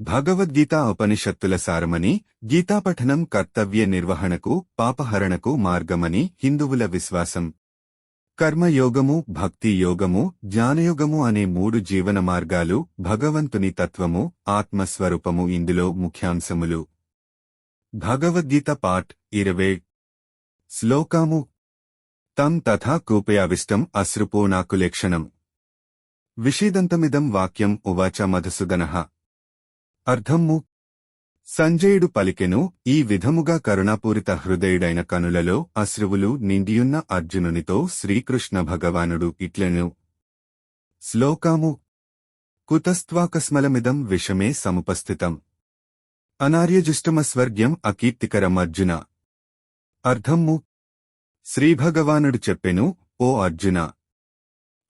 భగవద్గీత ఉపనిషత్తుల సారమని గీతాపఠనం కర్తవ్య నిర్వహణకు పాపహరణకు మార్గమని హిందువుల విశ్వాసం. కర్మయోగము భక్తి యోగము జ్ఞానయోగము అనే మూడు జీవన మార్గాలు భగవంతుని తత్వము ఆత్మస్వరూపము ఇందులో ముఖ్యాంశములు. భగవద్గీత పాఠ్ ఇరవై. శ్లోకాము. తం తథా కూపయావిష్టం అశ్రుపూర్ణాకులేక్షణం విషీదంతమిదం వాక్యం ఉవాచ మధుసూదనః. అర్థమ్ము సంజయుడు పలికెను ఈ విధముగా కరుణాపూరిత హృదయుడైన కనులలో అశ్రువులు నిండియున్న అర్జునునితో శ్రీకృష్ణ భగవానుడు ఇట్లెను. శ్లోకాము. కుతస్త్వాకస్మలమిదం విషమే సముపస్థితం. అనార్యజుష్టమస్వర్గ్యం అకీర్తికరం అర్జున అర్ధమ్ము శ్రీభగవానుడు చెప్పెను ఓ అర్జున.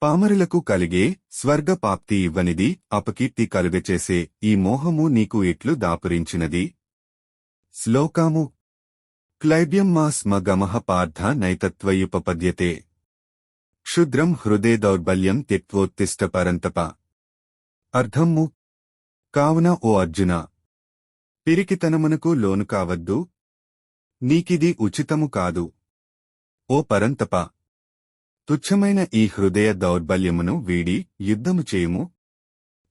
పామరులకు కలిగే స్వర్గపాప్తి ఇవ్వనిది అపకీర్తి కలుగచేసే ఈ మోహము నీకు ఎట్లు దాపురించినది? శ్లోకాము. క్లైబ్యం మా స్మగమః పార్థ నైతత్వయుపపద్యతే. క్షుద్రం హృదే దౌర్బల్యం త్యక్వోత్తిష్ట పరంతప. అర్థమ్ము కావున ఓ అర్జున! పిరికితనమునకు లోను కావద్దు. నీకిది ఉచితము కాదు. ఓ పరంతప! తుచ్చమైన ఈ హృదయ దౌర్బల్యమును వీడి యుద్ధము చేయుము.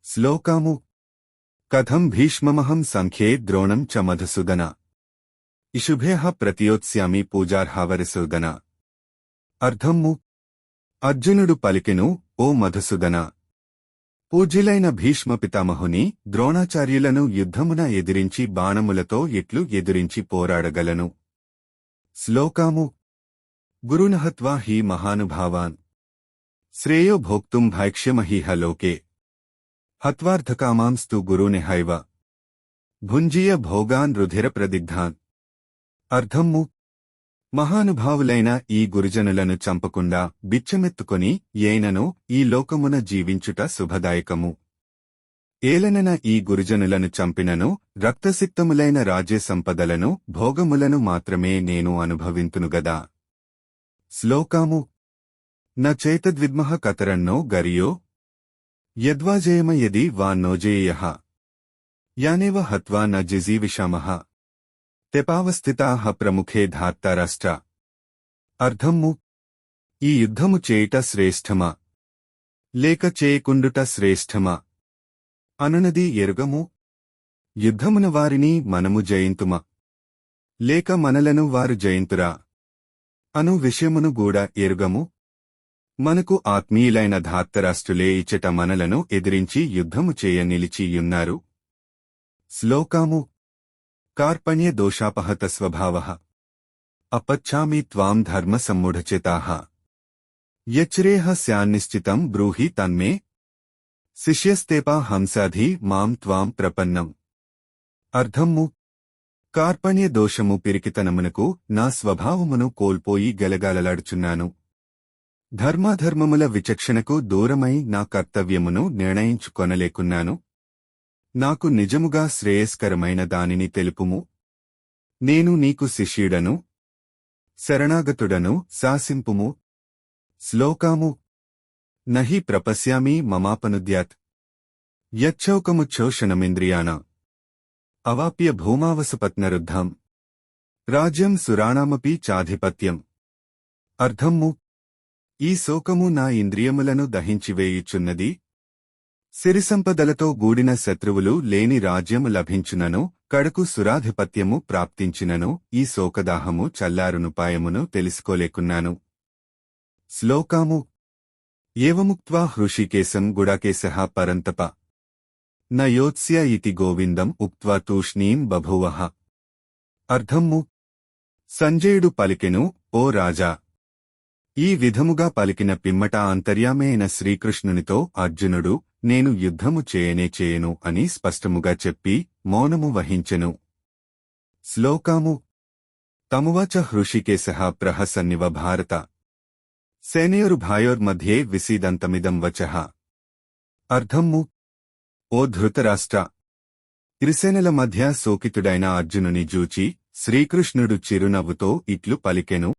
శ్లోకాము. కథం భీష్మమహం సంఖ్యే ద్రోణం చ మధుసూదన. ఇషుభేహ ప్రతియోత్స్యామి పూజార్హావరసూదన. అర్ధమ్ము అర్జునుడు పలికెను ఓ మధుసూదన. పూజ్యులైన భీష్మ పితామహుని ద్రోణాచార్యులను యుద్ధమున ఎదిరించి బాణములతో ఎట్లు ఎదిరించి పోరాడగలను. శ్లోకాము. గురునహత్వా హి మహానుభావాన్. శ్రేయో భోక్తుం భైక్ష్యమహీహ లోకే. హత్వార్థకామాంస్తు గురునిహైవ భుంజీయ భోగాన్ రుధిర ప్రదిగ్ధాన్. అర్థమ్ము మహానుభావులైన ఈ గురుజనులను చంపకుండా బిచ్చమెత్తుకొని ఏనను ఈ లోకమున జీవించుట శుభదాయకము. ఏలనన ఈ గురుజనులను చంపినను రక్తసిక్తములైన రాజ్య సంపదలను భోగములను మాత్రమే నేను అనుభవింతునుగదా శ్లోకాము. న చేతద్విద్మః కతరన్నో గరియో. యద్వాజేయమ యది వా నోజేయ యానేవ హత్వా న జిజీవిషామః. తెపావస్థితా ప్రముఖే ధార్తారాష్ట్ర అర్ధమ్ము ఈ యుద్ధము చేయుట శ్రేష్టమా? లేక చేయకుండుట శ్రేష్టమా? అనునది ఎరుగము యుద్ధమున వారిని మనము జయింతుమా? లేక మనలను వారు జయింతురా? అను విషయమును గూడా ఎరుగము? మనకు ఆత్మీయులైన ధాత్తరాష్ట్రులే ఇచ్చట మనలను ఎదిరించి యుద్ధము చేయ నిలిచియున్నారు శ్లోకాము. కార్పణ్య దోషాపహత స్వభావ. అపచ్చామి త్వాం ధర్మ సమ్ముఢచేతాః. యచ్రేహ స్యాన్నిశ్చితం బ్రూహి తన్మే. శిష్యస్తేపా హంసాధి మాం త్వాం ప్రపన్నం. అర్థమ్ము కార్పణ్య దోషము పిరికితనమునకు నా స్వభావమును కోల్పోయి గలగాలలాడుచున్నాను. ధర్మాధర్మముల విచక్షణకు దూరమై నా కర్తవ్యమును నిర్ణయించుకొనలేకున్నాను. నాకు నిజముగా శ్రేయస్కరమైన దానిని తెలుపుము. నేను నీకు శిష్యుడను శరణాగతుడను శాసింపుము. శ్లోకాము నహి ప్రపశ్యామి మమాపనుద్యాత్. యచ్చౌకముచ్చోషణమింద్రియాణ అవాప్య భూమావసపత్నరుద్ధం. రాజ్యం సురాణామపి చాధిపత్యం. అర్థమ్ము ఈ శోకము నా ఇంద్రియములను దహించివేయుచున్నది. సిరిసంపదలతో గూడిన శత్రువులు లేని రాజ్యము లభించునను కడకు సురాధిపత్యము ప్రాప్తించినను ఈ శోకదాహము చల్లారునుపాయమును తెలుసుకోలేకున్నాను. శ్లోకాము ఏవముక్త్వా హృషికేశం గుడాకేశ పరంతప. న యోత్స్య ఇతి గోవిందం ఉక్త్వా తూష్ణీం బభూవః అర్ధమ్ము సంజయుడు పలికెను ఓ రాజా ఈ విధముగా పలికిన పిమ్మట అంతర్యామైన శ్రీకృష్ణునితో అర్జునుడు నేను యుద్ధము చేయనే చేయను అని స్పష్టముగా చెప్పి మౌనము వహించెను శ్లోకాము తమువచ హృషికేశ ప్రహసన్నివ భారత సేనయోరుభాయోర్మధ్యే విసీదంతమిదం వచః అర్ధమ్ము ఓ ధృతరాష్ట్ర! త్రిసేనల మధ్య శోకితుడైన అర్జునుని జూచి శ్రీకృష్ణుడు చిరునవ్వుతో ఇట్లు పలికెను.